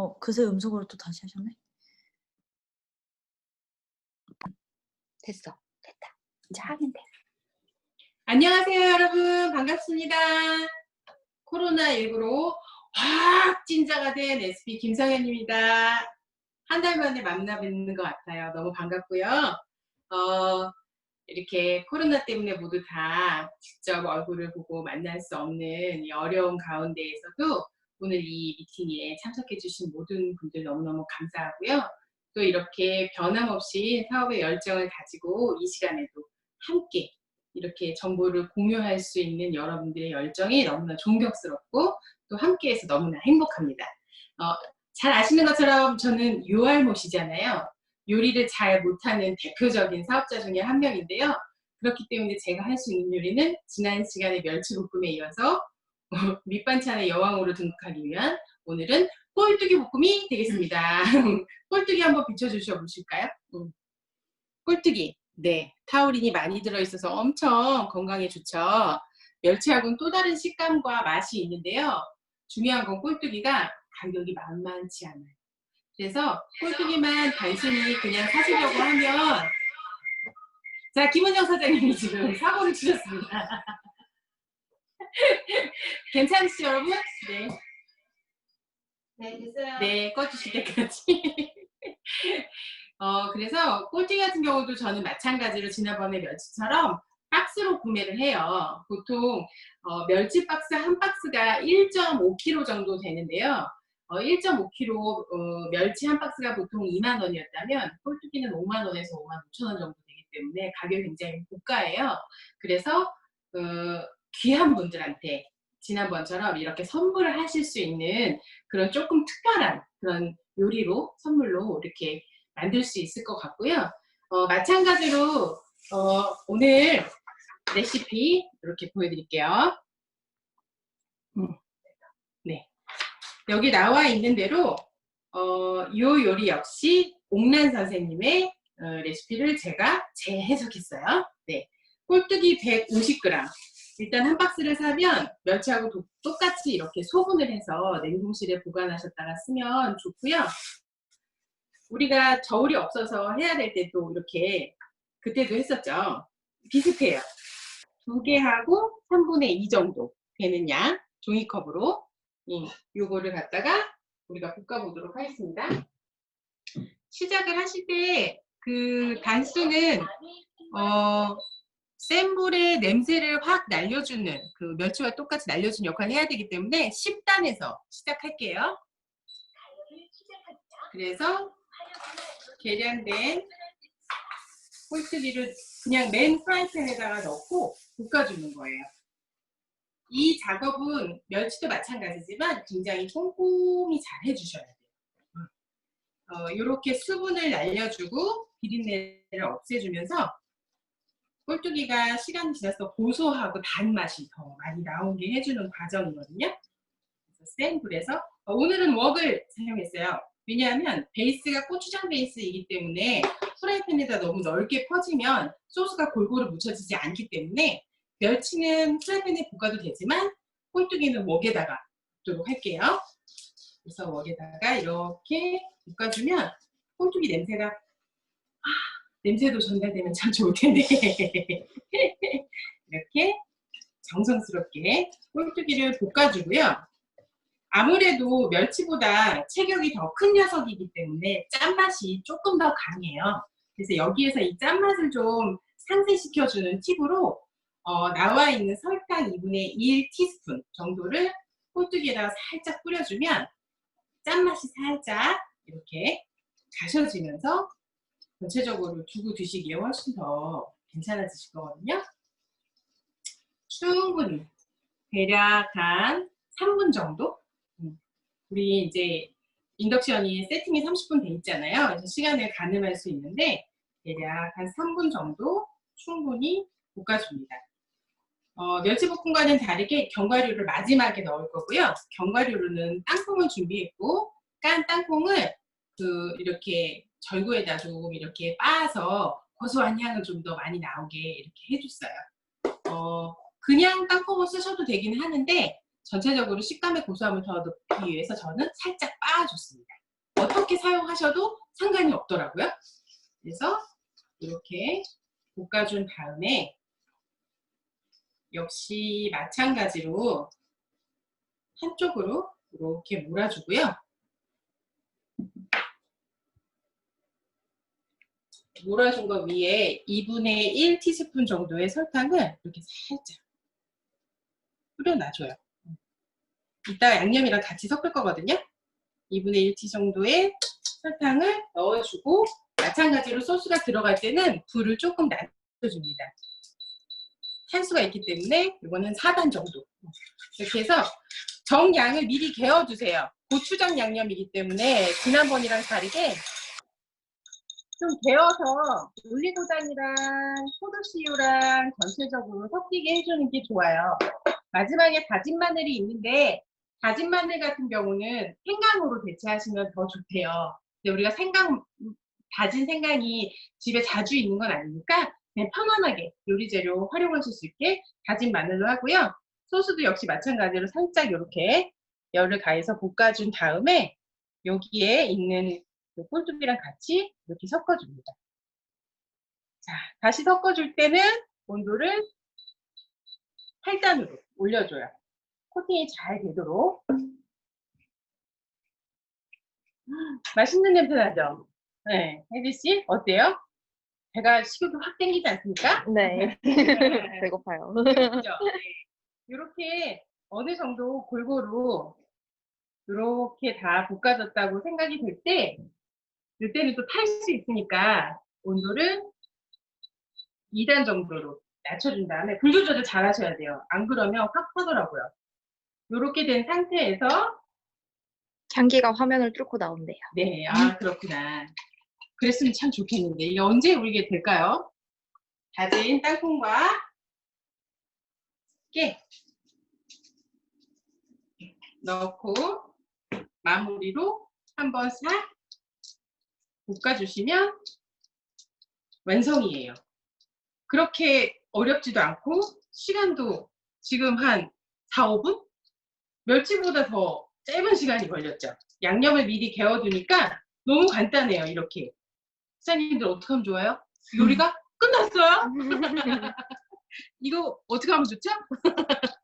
어, 그새 음성으로 또 다시 하셨네? 됐어. 됐다. 이제 하면 돼. 안녕하세요, 여러분. 반갑습니다. 코로나19로 확 진자가 된 SP 김성현입니다. 한 달 만에 만나 뵙는 것 같아요. 너무 반갑고요. 어, 이렇게 코로나 때문에 모두 다 직접 얼굴을 보고 만날 수 없는 이 어려운 가운데에서도 오늘 이 미팅에 참석해주신 모든 분들 너무너무 감사하고요. 또 이렇게 변함없이 사업의 열정을 가지고 이 시간에도 함께 이렇게 정보를 공유할 수 있는 여러분들의 열정이 너무나 존경스럽고 또 함께해서 너무나 행복합니다. 어, 잘 아시는 것처럼 저는 요알못이잖아요. 요리를 잘 못하는 대표적인 사업자 중에 한 명인데요. 그렇기 때문에 제가 할 수 있는 요리는 지난 시간에 멸치볶음에 이어서 밑반찬의 여왕으로 등극하기 위한 오늘은 꼴뚜기 볶음이 되겠습니다. 꼴뚜기 한번 비춰주셔 보실까요? 음. 꼴뚜기. 네, 타우린이 많이 들어있어서 엄청 건강에 좋죠. 멸치하고는 또 다른 식감과 맛이 있는데요. 중요한 건 꼴뚜기가 가격이 만만치 않아요. 그래서 꼴뚜기만 단순히 그냥 사시려고 하면 자, 김은영 사장님이 지금 사고를 치셨습니다. 괜찮으시죠, 여러분? 네. 네, 됐어요. 네, 꺼주실 때까지. 어, 그래서 꼴찌 같은 경우도 저는 마찬가지로 지난번에 멸치처럼 박스로 구매를 해요. 보통 어, 멸치 박스 한 박스가 1.5kg 정도 되는데요. 어, 1.5kg 어, 멸치 한 박스가 보통 2만 원이었다면 꼴뚜기는 5만 원에서 5만 5천 원 정도 되기 때문에 가격이 굉장히 고가예요. 그래서 어, 귀한 분들한테 지난번처럼 이렇게 선물을 하실 수 있는 그런 조금 특별한 그런 요리로 선물로 이렇게 만들 수 있을 것 같고요. 어, 마찬가지로 어, 오늘 레시피 이렇게 보여드릴게요. 음, 네, 여기 나와 있는 대로 어, 이 요리 역시 옥란 선생님의 어, 레시피를 제가 재해석했어요. 네, 꼴뚜기 150g. 일단 한 박스를 사면 멸치하고 도- 똑같이 이렇게 소분을 해서 냉동실에 보관하셨다가 쓰면 좋고요. 우리가 저울이 없어서 해야 될 때도 이렇게 그때도 했었죠. 비슷해요. 두 개 하고 3분의 2 정도 되는 양 종이컵으로 이, 요거를 갖다가 우리가 볶아보도록 하겠습니다. 시작을 하실 때 그 단수는 어, 센 불에 냄새를 확 날려주는 그 멸치와 똑같이 날려주는 역할을 해야 되기 때문에 10단에서 시작할게요. 그래서 계량된 꼴뚜기를 그냥 맨 프라이팬에다가 넣고 볶아주는 거예요. 이 작업은 멸치도 마찬가지지만 굉장히 꼼꼼히 잘 해주셔야 돼요. 어, 이렇게 수분을 날려주고 비린내를 없애주면서 꼴뚜기가 시간이 지나서 고소하고 단맛이 더 많이 나오게 해주는 과정이거든요. 그래서 센 불에서 어, 오늘은 웍을 사용했어요. 왜냐하면 베이스가 고추장 베이스이기 때문에 프라이팬에다 너무 넓게 퍼지면 소스가 골고루 묻혀지지 않기 때문에 멸치는 프라이팬에 볶아도 되지만 꼴뚜기는 웍에다가 볶도록 할게요. 그래서 웍에다가 이렇게 볶아주면 꼴뚜기 냄새가 아, 냄새도 전달되면 참 좋을 텐데 이렇게 정성스럽게 꼴뚜기를 볶아주고요. 아무래도 멸치보다 체격이 더 큰 녀석이기 때문에 짠맛이 조금 더 강해요. 그래서 여기에서 이 짠맛을 좀 상쇄시켜주는 팁으로 어, 나와 있는 설탕 2분의 1 티스푼 정도를 꼴뚜기에다가 살짝 뿌려주면 짠맛이 살짝 이렇게 가셔지면서 전체적으로 두고 드시기에 훨씬 더 괜찮아지실 거거든요. 충분히 대략 한 3분 정도 음, 우리 이제 인덕션이 세팅이 30분 돼 있잖아요. 그래서 시간을 가늠할 수 있는데 대략 한 3분 정도 충분히 볶아줍니다. 어, 멸치볶음과는 다르게 견과류를 마지막에 넣을 거고요. 견과류로는 땅콩을 준비했고 깐 땅콩을 그 이렇게 절구에다 좀 이렇게 빻아서 고소한 향을 좀 더 많이 나오게 이렇게 해줬어요. 어, 그냥 땅콩을 쓰셔도 되긴 하는데 전체적으로 식감의 고소함을 더 높이기 위해서 저는 살짝 빻아줬습니다. 어떻게 사용하셔도 상관이 없더라고요. 그래서 이렇게 볶아준 다음에 역시 마찬가지로 한쪽으로 이렇게 몰아주고요. 몰아준 거 위에 2분의 1 티스푼 정도의 설탕을 이렇게 살짝 뿌려놔줘요. 이따 양념이랑 같이 섞을 거거든요. 2분의 1티 정도의 설탕을 넣어주고 마찬가지로 소스가 들어갈 때는 불을 조금 낮춰줍니다. 탄수가 있기 때문에 이거는 4단 정도. 이렇게 해서 정량을 미리 개어주세요. 고추장 양념이기 때문에 지난번이랑 다르게 좀 개어서 올리고당이랑 포도씨유랑 전체적으로 섞이게 해주는 게 좋아요. 마지막에 다진 마늘이 있는데 다진 마늘 같은 경우는 생강으로 대체하시면 더 좋대요. 근데 우리가 생강 다진 생강이 집에 자주 있는 건 아니니까 그냥 편안하게 요리 재료 활용하실 수 있게 다진 마늘로 하고요. 소스도 역시 마찬가지로 살짝 이렇게 열을 가해서 볶아준 다음에 여기에 있는 그 꿀뚜기랑 같이 이렇게 섞어줍니다. 자, 다시 섞어줄 때는 온도를 8단으로 올려줘요. 코팅이 잘 되도록. 음, 맛있는 냄새 나죠? 네, 혜지씨, 어때요? 배가 식욕이 확 땡기지 않습니까? 네. 배고파요. 그죠? 이렇게 어느 정도 골고루 이렇게 다 볶아졌다고 생각이 될 때, 이때는 또 탈 수 있으니까 온도를 2단 정도로 낮춰준 다음에 불도 조절 잘 하셔야 돼요. 안 그러면 확 타더라고요. 이렇게 된 상태에서 향기가 화면을 뚫고 나온대요. 네, 아 그렇구나. 그랬으면 참 좋겠는데 이게 언제 울게 될까요? 다진 땅콩과 깨 넣고 마무리로 한번 싹 볶아주시면 완성이에요. 그렇게 어렵지도 않고 시간도 지금 한 4, 5분? 멸치보다 더 짧은 시간이 걸렸죠. 양념을 미리 개어두니까 너무 간단해요. 이렇게. 사장님들 어떻게 하면 좋아요? 요리가 끝났어요? 이거 어떻게 하면 좋죠?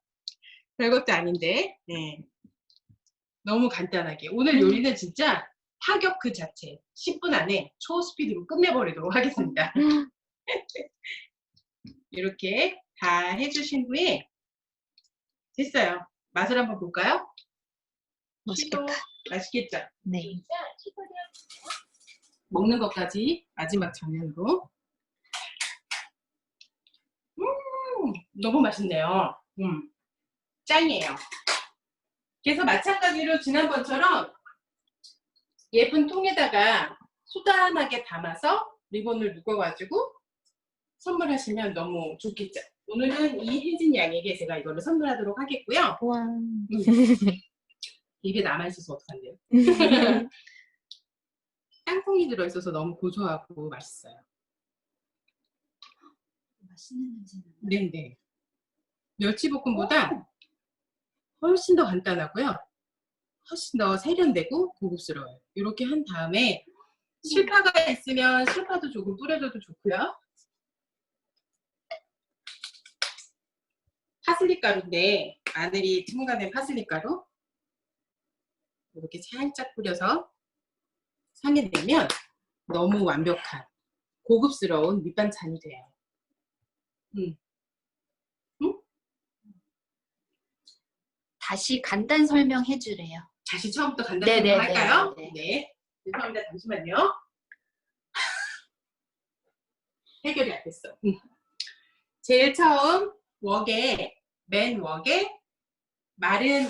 별것도 아닌데. 네. 너무 간단하게. 오늘 요리는 진짜 파격 그 자체. 10분 안에 초스피드로 끝내버리도록 하겠습니다. 이렇게 다 해주신 후에 됐어요. 맛을 한번 볼까요? 맛있겠다. 맛있겠죠? 네. 먹는 것까지 마지막 장면으로. 음, 너무 맛있네요. 음, 짱이에요. 그래서 마찬가지로 지난번처럼 예쁜 통에다가 소단하게 담아서 리본을 묶어가지고 선물하시면 너무 좋겠죠. 오늘은 이혜진 양에게 제가 이거를 선물하도록 하겠고요. 와. 입에 남아있어서 어떡한데요? 땅콩이 들어있어서 너무 고소하고 맛있어요. 맛있는 냄새 나. 네네. 멸치볶음보다 훨씬 더 간단하고요. 훨씬 더 세련되고 고급스러워요. 이렇게 한 다음에 실파가 있으면 실파도 조금 뿌려줘도 좋고요. 파슬리 가루인데 마늘이 첨가된 파슬리 가루 이렇게 살짝 뿌려서 상에 내면 너무 완벽한 고급스러운 밑반찬이 돼요. 음. 다시 간단 설명해 주래요. 다시 처음부터 간단히 네네네, 할까요? 네. 네. 죄송합니다. 잠시만요. 해결이 안 됐어. 음. 제일 처음 웍에 맨 웍에 마른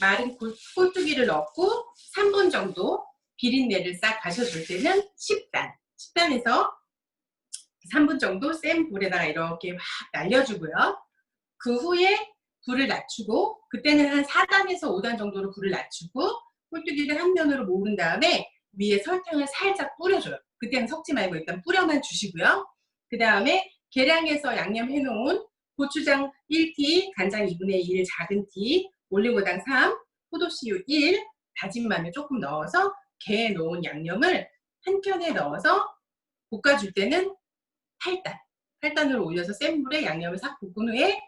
마른 꿀- 꼴뚜기를 넣고 3분 정도 비린내를 싹 가셔줄 때는 10단 10단에서 3분 정도 센 불에다가 이렇게 확 날려주고요. 그 후에 불을 낮추고 그때는 한 4단에서 5단 정도로 불을 낮추고 꼴뚜기를 한 면으로 모은 다음에 위에 설탕을 살짝 뿌려줘요. 그때는 섞지 말고 일단 뿌려만 주시고요. 그 다음에 계량해서 양념해 놓은 고추장 1티, 간장 2분의 1 작은 티, 올리고당 3, 포도씨유 1, 다진 마늘 조금 넣어서 개에 놓은 양념을 한 켠에 넣어서 볶아줄 때는 8단, 8단으로 올려서 센 불에 양념을 싹 볶은 후에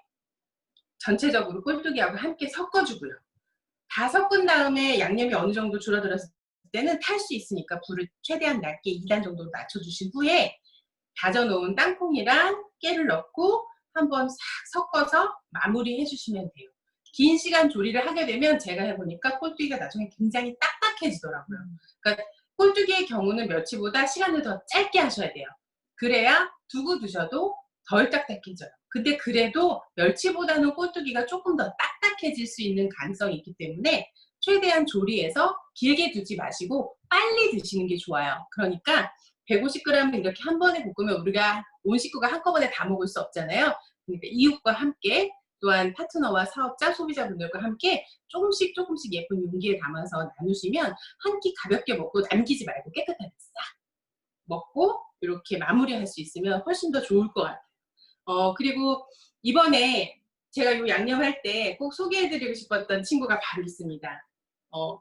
전체적으로 꼴뚜기하고 함께 섞어주고요. 다 섞은 다음에 양념이 어느 정도 줄어들었을 때는 탈 수 있으니까 불을 최대한 낮게 2단 정도로 낮춰주신 후에 다져놓은 땅콩이랑 깨를 넣고 한번 싹 섞어서 마무리 해 주시면 돼요. 긴 시간 조리를 하게 되면 제가 해보니까 꼴뚜기가 나중에 굉장히 딱딱해지더라고요. 그러니까 꼴뚜기의 경우는 멸치보다 시간을 더 짧게 하셔야 돼요. 그래야 두고 두셔도 덜 딱딱해져요. 근데 그래도 멸치보다는 꼴뚜기가 조금 더 딱딱해질 수 있는 가능성이 있기 때문에 최대한 조리해서 길게 두지 마시고 빨리 드시는 게 좋아요. 그러니까 150g을 이렇게 한 번에 볶으면 우리가 온 식구가 한꺼번에 다 먹을 수 없잖아요. 그러니까 이웃과 함께 또한 파트너와 사업자, 소비자분들과 함께 조금씩 조금씩 예쁜 용기에 담아서 나누시면 한 끼 가볍게 먹고 남기지 말고 깨끗하게 싹 먹고 이렇게 마무리할 수 있으면 훨씬 더 좋을 것 같아요. 어, 그리고 이번에 제가 이 양념할 때 꼭 소개해드리고 싶었던 친구가 바로 있습니다. 어,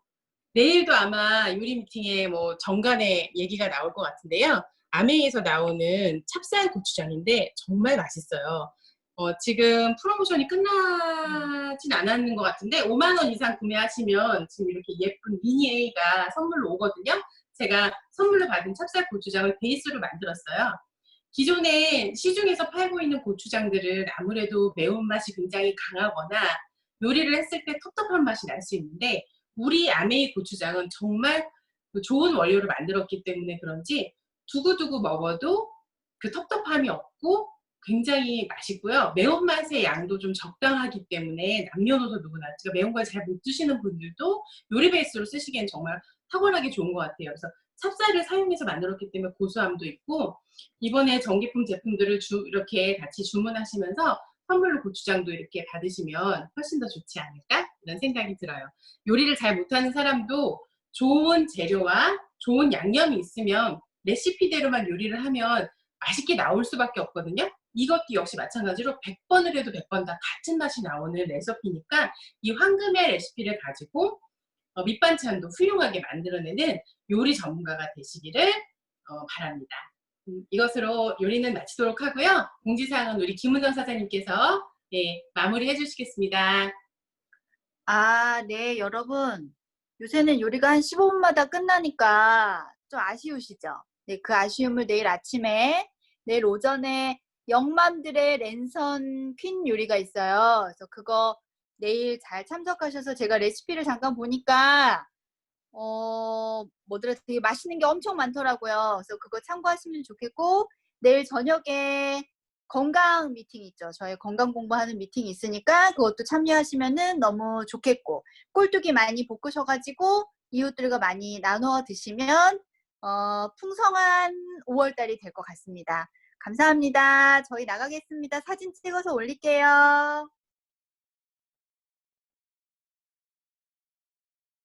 내일도 아마 요리 미팅에 뭐 정간에 얘기가 나올 것 같은데요. 아메이에서 나오는 찹쌀 고추장인데 정말 맛있어요. 어, 지금 프로모션이 끝나진 않았는 것 같은데 5만 원 이상 구매하시면 지금 이렇게 예쁜 미니 A가 선물로 오거든요. 제가 선물로 받은 찹쌀 고추장을 베이스로 만들었어요. 기존에 시중에서 팔고 있는 고추장들은 아무래도 매운맛이 굉장히 강하거나 요리를 했을 때 텁텁한 맛이 날 수 있는데 우리 아메이 고추장은 정말 그 좋은 원료를 만들었기 때문에 그런지 두고두고 먹어도 그 텁텁함이 없고 굉장히 맛있고요. 매운맛의 양도 좀 적당하기 때문에 남녀노소 누구나 매운 걸 잘 못 드시는 분들도 요리 베이스로 쓰시기엔 정말 탁월하게 좋은 것 같아요. 그래서 찹쌀을 사용해서 만들었기 때문에 고소함도 있고 이번에 전기품 제품들을 주, 이렇게 같이 주문하시면서 선물로 고추장도 이렇게 받으시면 훨씬 더 좋지 않을까 이런 생각이 들어요. 요리를 잘 못하는 사람도 좋은 재료와 좋은 양념이 있으면 레시피대로만 요리를 하면 맛있게 나올 수밖에 없거든요. 이것도 역시 마찬가지로 100번을 해도 100번 다 같은 맛이 나오는 레시피니까 이 황금의 레시피를 가지고 어, 밑반찬도 훌륭하게 만들어내는 요리 전문가가 되시기를 어, 바랍니다. 음, 이것으로 요리는 마치도록 하고요. 공지사항은 우리 김은정 사장님께서 예, 마무리해 주시겠습니다. 아, 네, 여러분. 요새는 요리가 한 15분마다 끝나니까 좀 아쉬우시죠? 네, 그 아쉬움을 내일 아침에, 내일 오전에 영맘들의 랜선 퀸 요리가 있어요. 그래서 그거 내일 잘 참석하셔서 제가 레시피를 잠깐 보니까, 어, 뭐더라 되게 맛있는 게 엄청 많더라고요. 그래서 그거 참고하시면 좋겠고, 내일 저녁에 건강 미팅 있죠. 저희 건강 공부하는 미팅 있으니까 그것도 참여하시면은 너무 좋겠고 꼴뚜기 많이 볶으셔가지고 이웃들과 많이 나누어 드시면 어, 풍성한 5월달이 될 것 같습니다. 감사합니다. 저희 나가겠습니다. 사진 찍어서 올릴게요.